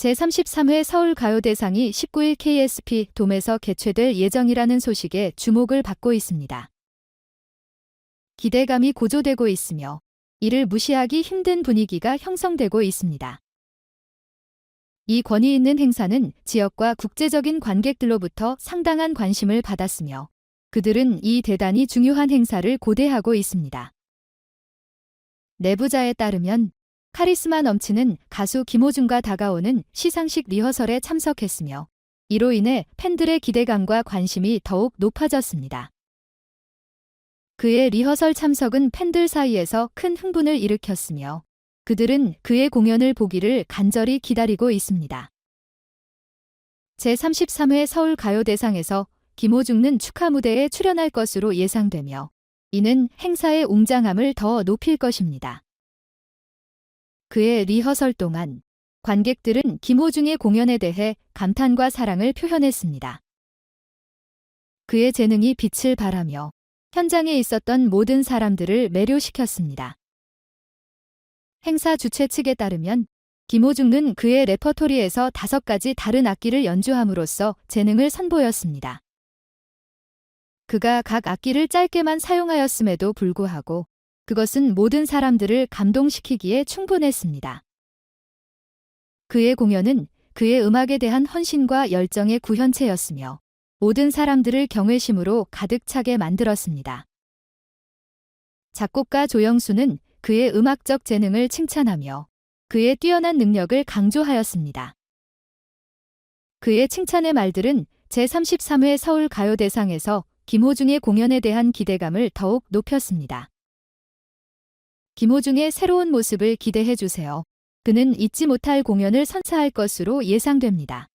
제33회 서울가요대상이 19일 KSP 돔에서 개최될 예정이라는 소식에 주목을 받고 있습니다. 기대감이 고조되고 있으며 이를 무시하기 힘든 분위기가 형성되고 있습니다. 이 권위 있는 행사는 지역과 국제적인 관객들로부터 상당한 관심을 받았으며 그들은 이 대단히 중요한 행사를 고대하고 있습니다. 내부자에 따르면 카리스마 넘치는 가수 김호중과 다가오는 시상식 리허설에 참석했으며 이로 인해 팬들의 기대감과 관심이 더욱 높아졌습니다. 그의 리허설 참석은 팬들 사이에서 큰 흥분을 일으켰으며 그들은 그의 공연을 보기를 간절히 기다리고 있습니다. 제33회 서울 가요대상에서 김호중은 축하 무대에 출연할 것으로 예상되며 이는 행사의 웅장함을 더 높일 것입니다. 그의 리허설 동안 관객들은 김호중의 공연에 대해 감탄과 사랑을 표현했습니다. 그의 재능이 빛을 발하며 현장에 있었던 모든 사람들을 매료시켰습니다. 행사 주최 측에 따르면 김호중은 그의 레퍼토리에서 다섯 가지 다른 악기를 연주함으로써 재능을 선보였습니다. 그가 각 악기를 짧게만 사용하였음에도 불구하고 그것은 모든 사람들을 감동시키기에 충분했습니다. 그의 공연은 그의 음악에 대한 헌신과 열정의 구현체였으며 모든 사람들을 경외심으로 가득 차게 만들었습니다. 작곡가 조영수는 그의 음악적 재능을 칭찬하며 그의 뛰어난 능력을 강조하였습니다. 그의 칭찬의 말들은 제33회 서울가요대상에서 김호중의 공연에 대한 기대감을 더욱 높였습니다. 김호중의 새로운 모습을 기대해 주세요. 그는 잊지 못할 공연을 선사할 것으로 예상됩니다.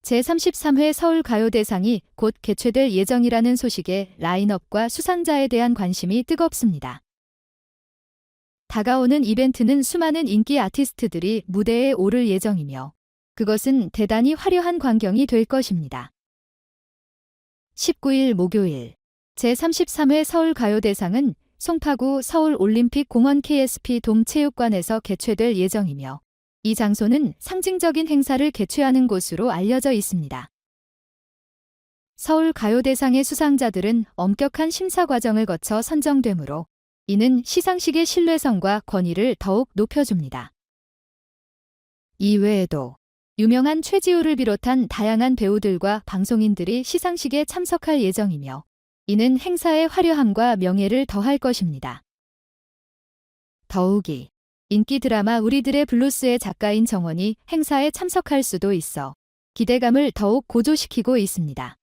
제33회 서울가요대상이 곧 개최될 예정이라는 소식에 라인업과 수상자에 대한 관심이 뜨겁습니다. 다가오는 이벤트는 수많은 인기 아티스트들이 무대에 오를 예정이며 그것은 대단히 화려한 광경이 될 것입니다. 19일 목요일 제33회 서울가요대상은 송파구 서울올림픽공원 KSP 돔체육관에서 개최될 예정이며 이 장소는 상징적인 행사를 개최하는 곳으로 알려져 있습니다. 서울 가요대상의 수상자들은 엄격한 심사 과정을 거쳐 선정되므로 이는 시상식의 신뢰성과 권위를 더욱 높여줍니다. 이외에도 유명한 최지우를 비롯한 다양한 배우들과 방송인들이 시상식에 참석할 예정이며 이는 행사의 화려함과 명예를 더할 것입니다. 더욱이 인기 드라마 우리들의 블루스의 작가인 정원이 행사에 참석할 수도 있어 기대감을 더욱 고조시키고 있습니다.